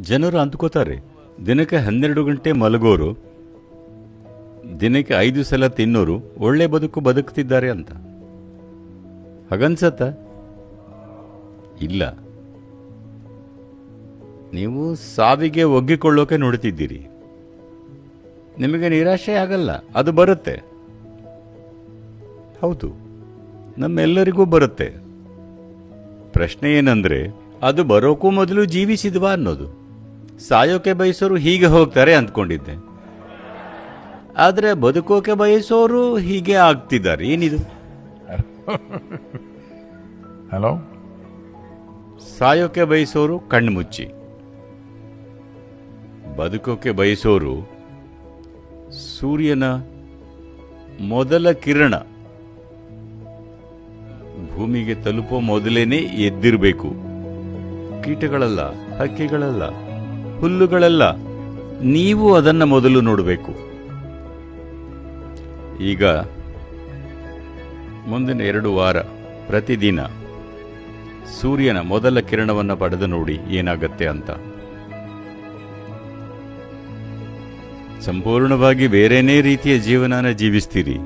ಜನರು ಅಂದ್ಕೋತಾರೆ, ದಿನಕ್ಕೆ ಹನ್ನೆರಡು ಗಂಟೆ ಮಲಗೋರು, ದಿನಕ್ಕೆ ಐದು ಸಲ ತಿನ್ನೋರು, ಒಳ್ಳೆ ಬದುಕು ಬದುಕ್ತಿದ್ದಾರೆ ಅಂತ. ಹಾಗನ್ಸತ್ತ? ಇಲ್ಲ. ನೀವು ಸಾವಿಗೆ ಒಗ್ಗಿಕೊಳ್ಳೋಕೆ ನೋಡ್ತಿದ್ದೀರಿ. ನಿಮಗೆ ನಿರಾಶೆ ಆಗಲ್ಲ, ಅದು ಬರುತ್ತೆ. ಹೌದು, ನಮ್ಮೆಲ್ಲರಿಗೂ ಬರುತ್ತೆ. ಪ್ರಶ್ನೆ ಏನಂದ್ರೆ, ಅದು ಬರೋಕ್ಕೂ ಮೊದಲು ಜೀವಿಸಿದ್ವಾ ಅನ್ನೋದು. ಸಾಯೋಕೆ ಬಯಸೋರು ಹೀಗೆ ಹೋಗ್ತಾರೆ ಅಂದ್ಕೊಂಡಿದ್ದೆ. ಆದರೆ ಬದುಕೋಕೆ ಬಯಸೋರು ಹೀಗೆ ಆಗ್ತಿದ್ದಾರೆ ಏನಿದು? ಹಲೋ ಸಾಯೋಕೆ ಬಯಸೋರು ಕಣ್ಣು ಮುಚ್ಚಿ ಬದುಕೋಕೆ ಬಯಸೋರು ಸೂರ್ಯನ ಮೊದಲ ಕಿರಣ. ಭೂಮಿಗೆ ತಲುಪೋ ಮೊದಲೇನೆ ಎದ್ದಿರಬೇಕು. ಕೀಟಗಳಲ್ಲ ಹಕ್ಕಿಗಳಲ್ಲ. ಹುಲ್ಲುಗಳಲ್ಲ, ನೀವು ಅದನ್ನ ಮೊದಲು ನೋಡಬೇಕು. ಈಗ ಮುಂದಿನ ಎರಡು ವಾರ ಪ್ರತಿದಿನ ಸೂರ್ಯನ ಮೊದಲ ಕಿರಣವನ್ನು ಪಡೆದು ನೋಡಿ ಏನಾಗತ್ತೆ ಅಂತ. ಸಂಪೂರ್ಣವಾಗಿ ಬೇರೆನೇ ರೀತಿಯ ಜೀವನನ ಜೀವಿಸ್ತೀರಿ.